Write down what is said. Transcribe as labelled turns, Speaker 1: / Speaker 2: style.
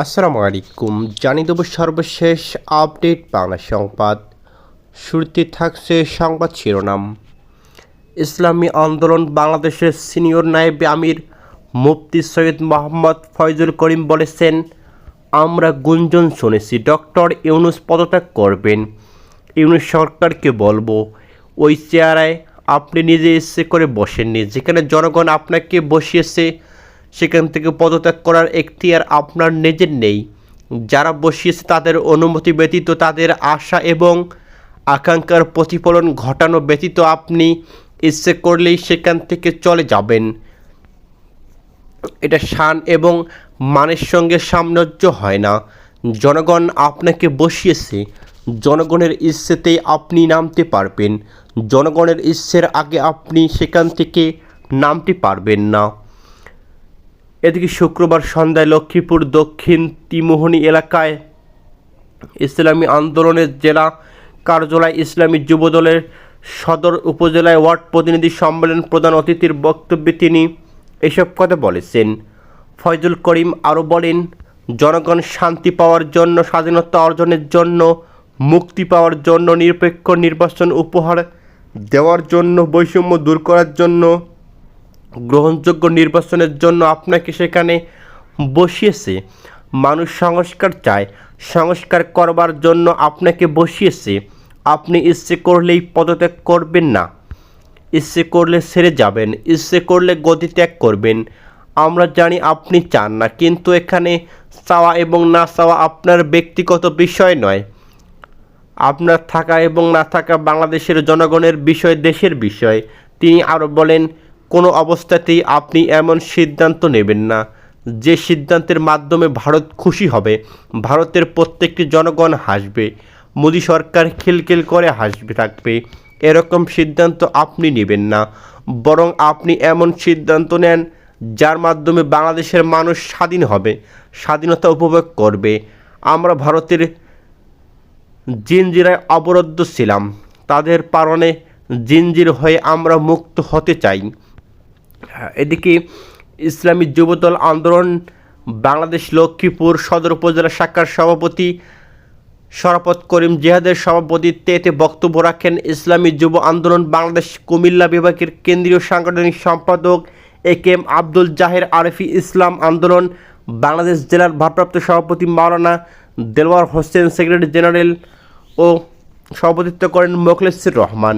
Speaker 1: আসসালামু আলাইকুম। জানিয়ে দেব সর্বশেষ আপডেট বাংলা সংবাদ। শুরুতে থাকছে সংবাদ শিরোনাম। ইসলামী আন্দোলন বাংলাদেশের সিনিয়র নায়েব আমির মুফতি সৈয়দ মোহাম্মদ ফয়জুল করিম বলেছেন, আমরা গুঞ্জন শুনেছি, ডক্টর ইউনুস পদত্যাগ করবেন। ইউনুস সরকারকে বলব, ওই চেয়ারায় আপনি নিজে ইচ্ছে করে বসেননি, যেখানে জনগণ আপনাকে বসিয়েছে সেখান থেকে পদত্যাগ করার এখতিয়ার আপনার নিজের নেই। যারা বসিয়েছে তাদের অনুমতি ব্যতীত তাদের আশা এবং আকাঙ্ক্ষার প্রতিফলন ঘটানো ব্যতীত আপনি ইচ্ছে করলেই সেখান থেকে চলে যাবেন। এটা শান এবং মানের সঙ্গে সামঞ্জস্য হয় না। জনগণ আপনাকে বসিয়েছে। জনগণের ইচ্ছেতেই আপনি নামতে পারবেন। জনগণের ইচ্ছের আগে আপনি সেখান থেকে নামতে পারবেন না। এদিকে শুক্রবার সন্ধ্যায় লক্ষ্মীপুর দক্ষিণ তিমোহনী এলাকায় ইসলামী আন্দোলনের জেলা কার্যালয় ইসলামী যুবদলের সদর উপজেলায় ওয়ার্ড প্রতিনিধি সম্মেলন প্রধান অতিথির বক্তব্যে তিনি এসব কথা বলেছেন। ফয়জুল করিম আরও বলেন, জনগণ শান্তি পাওয়ার জন্য, স্বাধীনতা অর্জনের জন্য, মুক্তি পাওয়ার জন্য, নিরপেক্ষ নির্বাচন উপহার দেওয়ার জন্য, বৈষম্য দূর করার জন্য গ্রহণযোগ্য নির্বাচনের জন্য আপনাকে সেখানে বসিয়েছে। মানুষ সংস্কার চায়, সংস্কার করবার জন্য আপনাকে বসিয়েছে। আপনি ইচ্ছে করলেই পদত্যাগ করবেন না। ইচ্ছে করলে ছেড়ে যাবেন, ইচ্ছে করলে গতি ত্যাগ করবেন। আমরা জানি আপনি চান না, কিন্তু এখানে চাওয়া এবং না চাওয়া আপনার ব্যক্তিগত বিষয় নয়। আপনার থাকা এবং না থাকা বাংলাদেশের জনগণের বিষয়, দেশের বিষয়। তিনি আরও বলেন কোনো অবস্থাতেই আপনি এমন সিদ্ধান্ত নেবেন না। যে সিদ্ধান্তের মাধ্যমে ভারত খুশি হবে, ভারতের প্রত্যেকটি জনগণ হাসবে, মোদী সরকার খিলখিল করে হাসবে, থাকবে। এরকম সিদ্ধান্ত আপনি নেবেন না। বরং আপনি এমন সিদ্ধান্ত নেন, যার মাধ্যমে বাংলাদেশের মানুষ স্বাধীন হবে, স্বাধীনতা উপভোগ করবে। আমরা ভারতের জিনজিরায় অবরুদ্ধ ছিলাম। তাদের পারণে জিনজির হয়ে আমরা মুক্ত হতে চাই। এদিকে ইসলামী যুবদল আন্দোলন, বাংলাদেশ লক্ষ্মীপুর সদর উপজেলা শাখার সভাপতি শরাফত করিম জিহাদের সভাপতিত্বে এতে বক্তব্য রাখেন ইসলামী যুব আন্দোলন, বাংলাদেশ কুমিল্লা বিভাগের কেন্দ্রীয় সাংগঠনিক সম্পাদক A K M Abdul Zaher Arfi Islam Andolan, Bangladesh জেলার ভারপ্রাপ্ত সভাপতি মাওলানা দেলওয়ার হোসেন, সেক্রেটারি জেনারেল ও সভাপতিত্ব করেন মোখলেসুর রহমান।